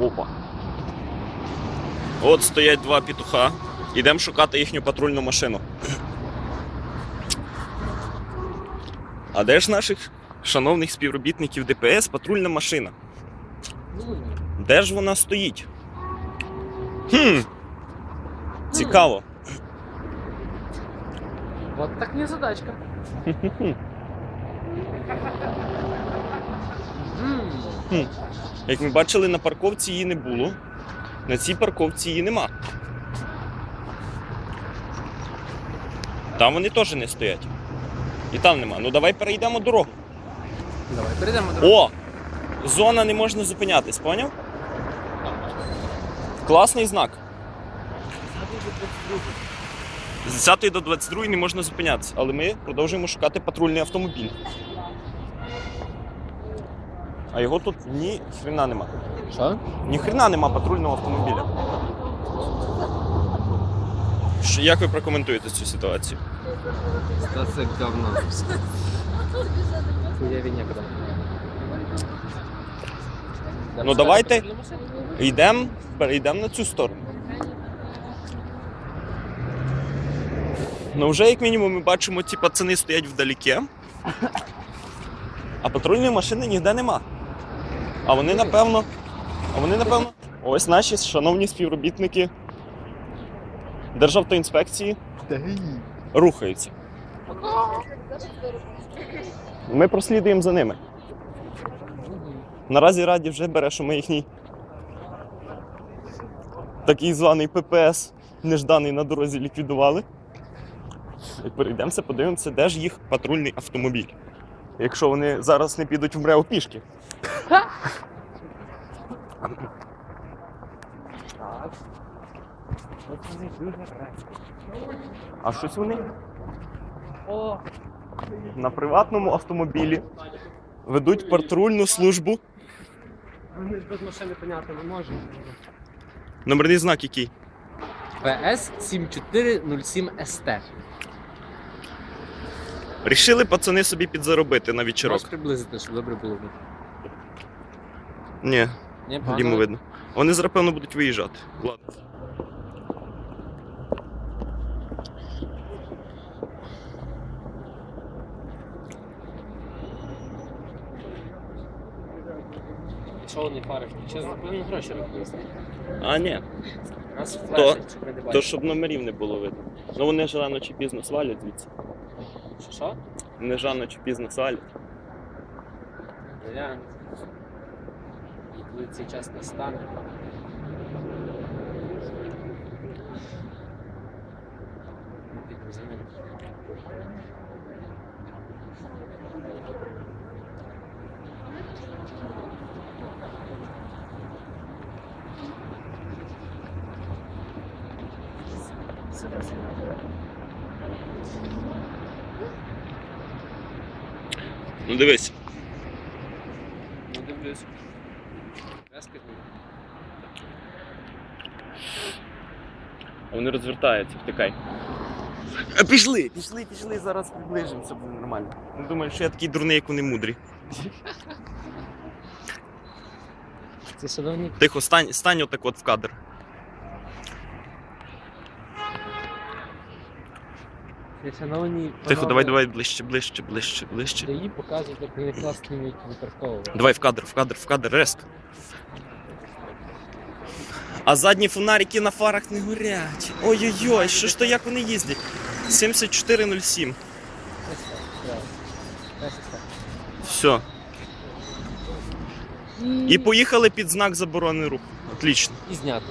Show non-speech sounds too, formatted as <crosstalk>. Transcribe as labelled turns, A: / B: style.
A: Опа. От стоять два петуха. Ідемо шукати їхню патрульну машину. А де ж наших шановних співробітників ДПС патрульна машина? Де ж вона стоїть? Хм. Цікаво.
B: Вот так не задачка. <laughs> М,
A: Як ми бачили, на парковці її не було. На цій парковці її нема. Там вони теж не стоять. І там нема. Ну давай перейдемо дорогу.
B: Давай перейдемо до
A: О! Зона не можна зупинятись, поняв? Класний знак. З 10 до 22 не можна зупинятися, але ми продовжуємо шукати патрульний автомобіль. А його тут ні хрена нема.
B: Що?
A: Ні хрена нема патрульного автомобіля. Що- Як ви прокоментуєте цю ситуацію?
B: Стація говно.
A: Ну, давайте. Йдемо, перейдемо на цю сторону. Ну, вже як мінімум ми бачимо, ці пацани стоять вдалеке. А патрульної машини ніде нема. А вони напевно. А вони напевно. Ось наші шановні співробітники Державтоінспекції рухаються. Ми прослідуємо за ними. Наразі раді вже бере, що ми їхній такий званий ППС нежданий на дорозі ліквідували. І перейдемося, подивимося, де ж їх патрульний автомобіль. Якщо вони зараз не підуть в МРЕО пішки. А щось вони на приватному автомобілі ведуть патрульну службу.
B: вони ж без машини поняти не можуть.
A: Номерний знак який?
B: ВС 7407 СТ.
A: Рішили пацани собі підзаробити на
B: Можеш
A: вечірок.
B: приблизити, щоб добре було. видно?
A: Ні,
B: Ні,
A: йому видно. Вони зараз, певно, будуть виїжджати. Ладно.
B: Що вони фари включили? Напевно, гроші рахують.
A: А, ні.
B: Раз
A: То-
B: флешить, щоб не
A: То щоб номерів не було видно. Ну вони ж рано чи пізно свалять звідси.
B: Що, що?
A: Ж рано чи пізно свалять.
B: Реально. І коли цей час настане. ми підемо за ними.
A: Ну дивись.
B: Ну, дивлюсь.
A: Вони розвертаються, втикай. А пішли, пішли, пішли, зараз приближимося, буде нормально. Не думаю, що я такий дурний, як вони мудрі.
B: Це
A: Тихо, стань, стань отак от в кадр.
B: Шановні
A: Тихо, давай, давай ближче, ближче, ближче, ближче.
B: Її показують, як вони класно вміють.
A: Давай в кадр, в кадр, в кадр, резко. А задні фонарики на фарах не горять. Ой-ой-ой, що ж то як вони їздять? 7407.
B: Ось так, правильно. Ось так.
A: Все. І поїхали під знак заборони руху. Отлично.
B: І знято.